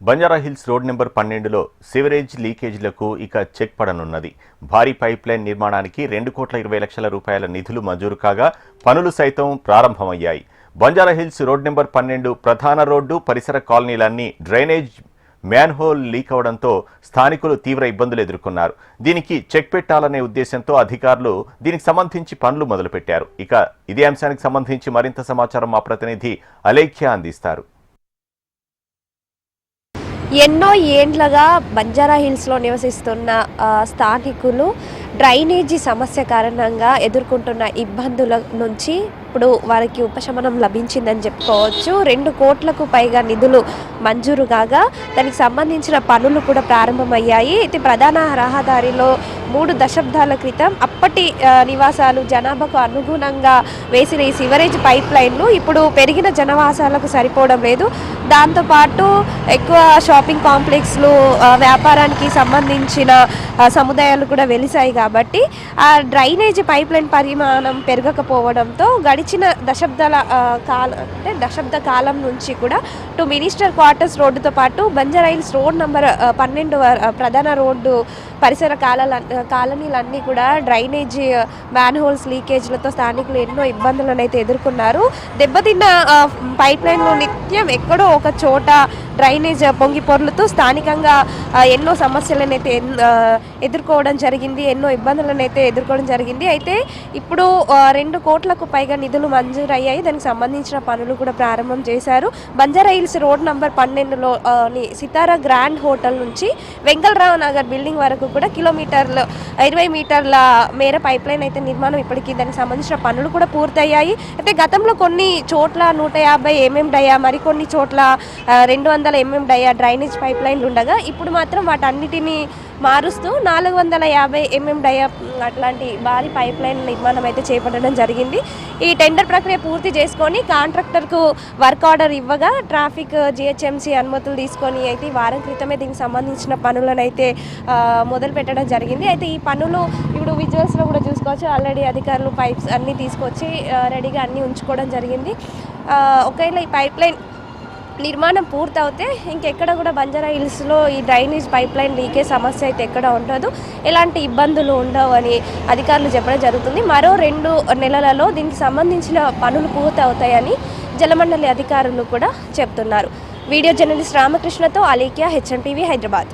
Banjara Hills road number పన్నెండులో sewerage లీకేజీలకు ఇక చెక్ పడనున్నది. భారీ పైప్ లైన్ నిర్మాణానికి రెండు కోట్ల ఇరవై లక్షల రూపాయల నిధులు మంజూరు కాగా పనులు సైతం ప్రారంభమయ్యాయి. బంజారాహిల్స్ రోడ్ నెంబర్ పన్నెండు ప్రధాన రోడ్డు పరిసర కాలనీలన్నీ డ్రైనేజ్ మ్యాన్హోల్ లీక్ అవడంతో స్థానికులు తీవ్ర ఇబ్బందులు ఎదుర్కొన్నారు. దీనికి చెక్ పెట్టాలనే ఉద్దేశంతో అధికారులు దీనికి సంబంధించి పనులు మొదలుపెట్టారు. ఇక ఇదే అంశానికి సంబంధించి మరింత సమాచారం మా ప్రతినిధి అలేఖ్య అందిస్తారు. ఎన్నో ఏండ్లుగా బంజారా హిల్స్లో నివసిస్తున్న స్థానికులు డ్రైనేజీ సమస్య కారణంగా ఎదుర్కొంటున్న ఇబ్బందుల నుంచి ఇప్పుడు వారికి ఉపశమనం లభించిందని చెప్పుకోవచ్చు. రెండు కోట్లకు పైగా నిధులు మంజూరు కాగా దానికి సంబంధించిన పనులు కూడా ప్రారంభమయ్యాయి. అయితే ప్రధాన రహదారిలో మూడు దశాబ్దాల క్రితం అప్పటి నివాసాలు జనాభాకు అనుగుణంగా వేసిన ఈ సివరేజ్ పైప్ లైన్లు ఇప్పుడు పెరిగిన జనవాసాలకు సరిపోవడం లేదు. దాంతోపాటు ఎక్కువ షాపింగ్ కాంప్లెక్స్లు వ్యాపారానికి సంబంధించిన సముదాయాలు కూడా వెలిసాయి కాబట్టి ఆ డ్రైనేజ్ పైప్ లైన్ పరిమాణం పెరగకపోవడంతో గడిచిన దశాబ్దాల కాలం అంటే దశాబ్ద కాలం నుంచి కూడా టు మినిస్టర్ క్వార్టర్స్ రోడ్డుతో పాటు బంజారాయిల్స్ రోడ్ నంబర్ పన్నెండు వ- ప్రధాన రోడ్డు పరిసర కాలాల కాలనీలన్నీ కూడా డ్రైనేజ్ మ్యాన్హోల్స్ లీకేజ్లతో స్థానికులు ఎన్నో ఇబ్బందులను అయితే ఎదుర్కొన్నారు. దెబ్బతిన్న పైప్ లైన్లు నిత్యం ఎక్కడో ఒక చోట డ్రైనేజ్ పొంగి పొర్లుతూ స్థానికంగా ఎన్నో సమస్యలను అయితే ఎన్- ఎదుర్కోవడం జరిగింది ఎన్నో ఇబ్బందులను అయితే ఎదుర్కోవడం జరిగింది. అయితే ఇప్పుడు రెండు కోట్లకు పైగా నిధులు మంజూరయ్యాయి. దానికి సంబంధించిన పనులు కూడా ప్రారంభం చేశారు. బంజారా హిల్స్ రోడ్ నంబర్ పన్నెండులోని సితారా గ్రాండ్ హోటల్ నుంచి వెంకలరావు నగర్ బిల్డింగ్ వరకు కూడా కిలోమీటర్లు ఇరవై మీటర్ల మేర పైప్ లైన్ అయితే నిర్మాణం ఇప్పటికీ దానికి సంబంధించిన పనులు కూడా పూర్తయ్యాయి. అయితే గతంలో కొన్ని చోట్ల నూట యాభై ఎంఎం డయా మరికొన్ని చోట్ల రెండు వందల ఎంఎం డయా డ్రైనేజ్ పైప్ లైన్లు ఉండగా ఇప్పుడు మాత్రం వాటన్నిటిని మారుస్తూ నాలుగు వందల యాభై ఎంఎం డయా అట్లాంటి భారీ పైప్ లైన్ నిర్మాణం అయితే చేపట్టడం జరిగింది. ఈ టెండర్ ప్రక్రియ పూర్తి చేసుకొని కాంట్రాక్టర్కు వర్క్ ఆర్డర్ ఇవ్వగా ట్రాఫిక్ జిహెచ్ఎంసీ అనుమతులు తీసుకొని అయితే వారం క్రితమే దీనికి సంబంధించిన పనులను అయితే మొదలు పెట్టడం జరిగింది. అయితే ఈ పనులు ఇప్పుడు విజువల్స్లో కూడా చూసుకోవచ్చు. ఆల్రెడీ అధికారులు పైప్స్ అన్నీ తీసుకొచ్చి రెడీగా అన్నీ ఉంచుకోవడం జరిగింది. ఒకవేళ ఈ పైప్ లైన్ నిర్మాణం పూర్తవుతే ఇంకెక్కడ కూడా బంజారా హిల్స్లో ఈ డ్రైనేజ్ పైప్ లైన్ లీకే సమస్య అయితే ఎక్కడ ఉండదు. ఎలాంటి ఇబ్బందులు ఉండవు అని అధికారులు చెప్పడం జరుగుతుంది. మరో రెండు నెలలలో దీనికి సంబంధించిన పనులు పూర్తవుతాయని జలమండలి అధికారులు కూడా చెప్తున్నారు. వీడియో జర్నలిస్ట్ రామకృష్ణతో అలీకియా హెచ్ఎంటీవీ హైదరాబాద్